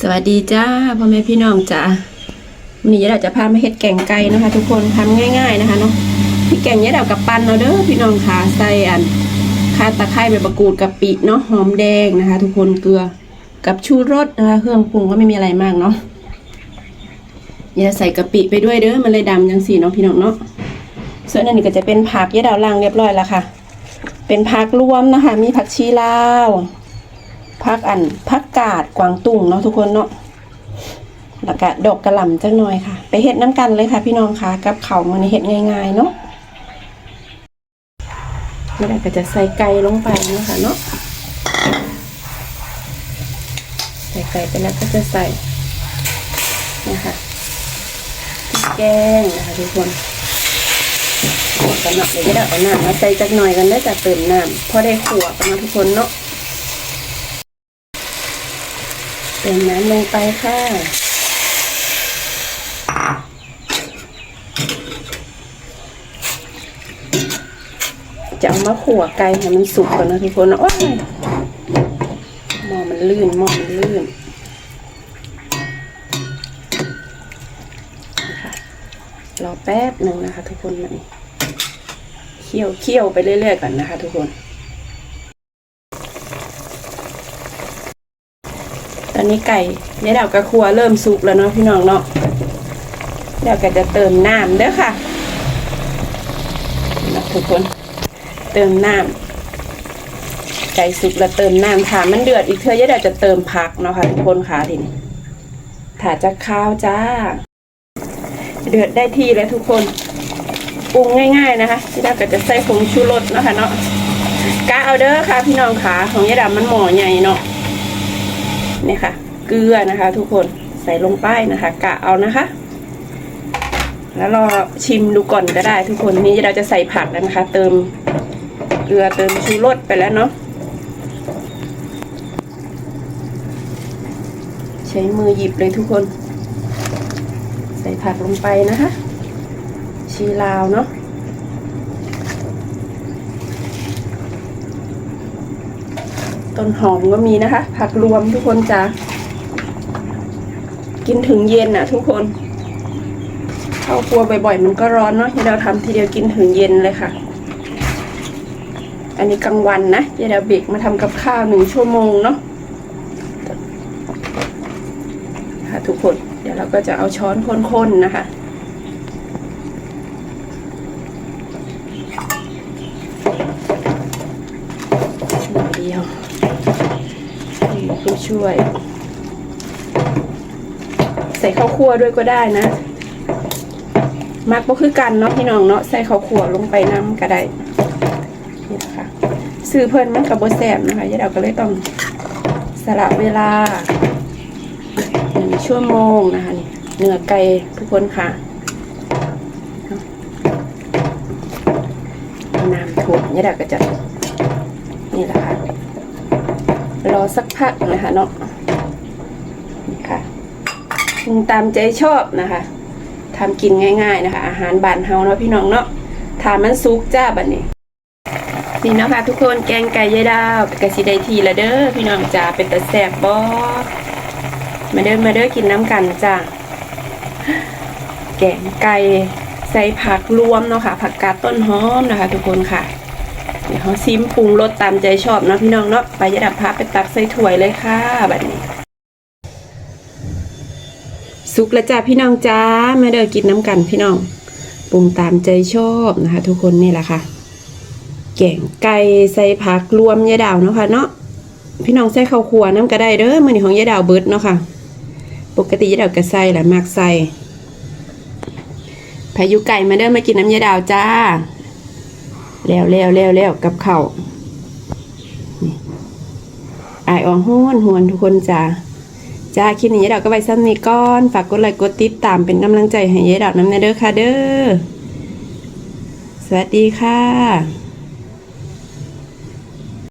สวัสดีจ้าพ่อแม่พี่น้องจ้าวันนี้ยายดาวจะพามาเฮ็ดแกงไก่นะคะ ทุกคนทำง่าย ๆนะคะเนาะพี่แกงยายดาวกับปันเอาเด้อพี่น้องค่ะใส่อันข่าตะไคร้ใบมะกรูดกะปิเนาะหอมแดงนะคะ ทุกคนเกลือกับชูรสนะคะเครื่องปรุงก็ไม่มีอะไรมากเนาะอย่าใส่กะปิไปด้วยเด้อมันเลยดำจังสีเนาะพี่น้องเนาะส่วนอันนี้ก็จะเป็นผักยายดาวล้างเรียบร้อยแล้วค่ะ เป็นผักรวมนะคะ มีผักชีลาว ผักอันผักกาดกวางตุ้งเนาะทุกคนเนาะแล้วก็ดอกกระหล่ำจังหน่อยค่ะ ไปเฮ็ดน้ำกันเลยค่ะ พี่น้องค่ะ กับเขามันเฮ็ดง่ายๆเนาะนี่เราก็จะใส่ไก่ลงไปนะคะเนาะใส่ไก่ไปแล้วก็จะใส่นะคะพริกแกงนะคะทุกคนสำหรับเดี๋ยวจะเอาน้ำมาใส่จักหน่อยกันได้อจะเติมน้ำพอได้ขัวกันนะทุกคนเนาะ เติมน้ำลงไปค่ะจะเอามาขั่วไก่ให้มันสุกก่อนนะทุกคนนะโอ้ยหม้อมันลื่นหม้อมันลื่นนะคะรอแป๊บหนึ่งนะคะ ทุกคนนี่เคี่ยวเคี่ยวไปเรื่อยๆก่อนนะคะ ทุกคน ตอ นนี้ไก่ยายดาวกระครัวเริ่มสุกแล้วเนาะพี่น้องเนาะเดี๋ยวก็จะเติมน้ำเด้อค่ะนะทุกคนเติมน้ำไก่สุกแล้วเติมน้ำค่ะมันเดือดอีกเธอยายดาวจะเติมผักเนาะค่ะทุกคนค่ะทีนี้ถาจะข้าวจ้า เดือดได้ที่แล้วทุกคนปรุงง่าย ๆนะคะยายดาวก็จะใส่ผงชูรสเนาะค่ะเนาะกะเอาเด้อค่ะพี่น้องขาของยายดาวมันหม้อใหญ่เนาะ นี่ค่ะ เกลือนะคะ ทุกคนใส่ลงไปนะคะ กะเอานะคะ แล้วรอชิมดูก่อนก็ได้ ทุกคนนี่เราจะใส่ผักแล้วนะคะ เติมเกลือเติมชูรสไปแล้วเนาะใช้มือหยิบเลยทุกคน ใส่ผักลงไปนะคะ ชีลาวเนาะ ต้นหอมก็มีนะคะ ผักรวมทุกคนจะกินถึงเย็นน่ะ ทุกคนเข้าครัวบ่อยๆ มันก็ร้อนเนาะที่เราทำทีเดียวกินถึงเย็นเลยค่ะ อันนี้กลางวันนะเดี๋ยวเราเบรกมาทำกับข้าวหนึ่งชั่วโมงเนาะค่ะทุกคนเดี๋ยวเราก็จะเอาช้อนคนๆนะคะเดียว ผู้ช่วย ใส่ข้าวคั่วด้วยก็ได้นะมักก็คือกันเนาะพี่น้องเนาะใส่ข้าวคั่วลงไปน้ำก็ได้นี่นะคะซื้อเพิ่นมันกับบแซมนะคะยายดาวก็เลยต้องสละเวลาหนึ่งชั่วโมงนะคะนี่เนื้อไก่ทุกคนค่ะน้ำถ่วยายดาวก็จะนี่แหละค่ะ รอสักพักนะคะเนาะค่ะปรุงตามใจชอบนะคะทำกินง่าย ๆนะคะ อาหารบ้านเฮาเนาะพี่น้องเนาะทานมันซุกจ้าบัดนี้นี่เนาะค่ะทุกคนแกงไก่ยายดาวกะสิได้ทีละเด้อพี่น้องจ้าเป็นตะแซ่บบ่มาเด้อมาเด้อกินน้ำกันจ้าแกงไก่ใส่ผักรวมเนาะค่ะผักกาดต้นหอมนะคะ ทุกคนค่ะ เขาซิมปรุงรสตามใจชอบเนาะพี่น้องเนาะไปยะดับพับไปตักใส่ถ้วยเลยค่ะแบบนี้สุกแล้วจ้าพี่น้องจ้ามาเด้อกินน้ำกันพี่น้องปรุงตามใจชอบนะคะ ทุกคนนี่แหละค่ะแกงไก่ใส่ผักรวมยายดาวเนาะค่ะเนาะพี่น้องใส่ข้าวคั่วน้ำก็ได้เด้อมือนี้ของยายดาวเบิดเนาะค่ะ ปกติยายดาวก็ใส่แหละมากใส่พายุไก่มาเด้อมากินน้ำยายดาวจ้า แล้วแล้วแล้วแล้วกับเขาวนี่อายอ่องห้วนหวนทุกคนจ้าจ้าคลิปนี้ยายดาวก็ไปซ้ำนี้ก้อน ฝากกดไลค์กดติดตามเป็นกำลังใจให้ยายดาวน้ำในเด้อค่ะเด้อ สวัสดีค่ะ